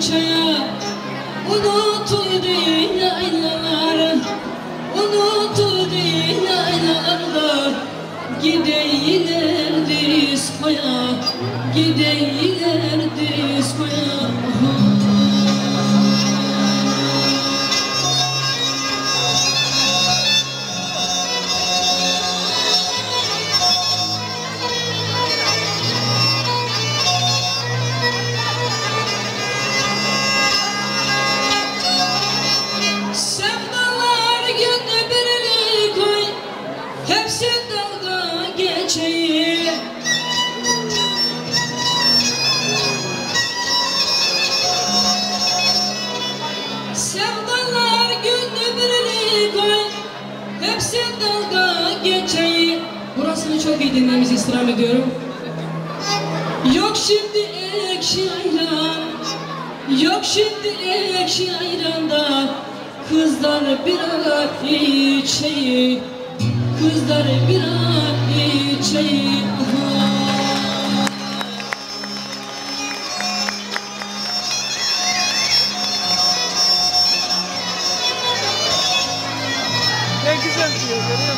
çaya Unutuldu yaylalar Unutuldu yaylalarda Gideyler diskoya Gideyler dinlememizi istirham ediyorum. Yok şimdi ekşi ayran Yok şimdi ekşi ayranda. Kızlar bira içeyi Kızlar bira içeyi. Ne güzel diyor görüyor musun?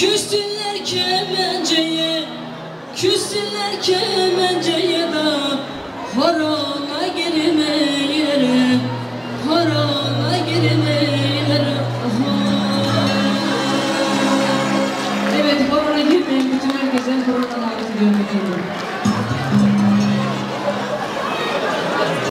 Küstünler kemenceye Küstünler kemenceye da Hara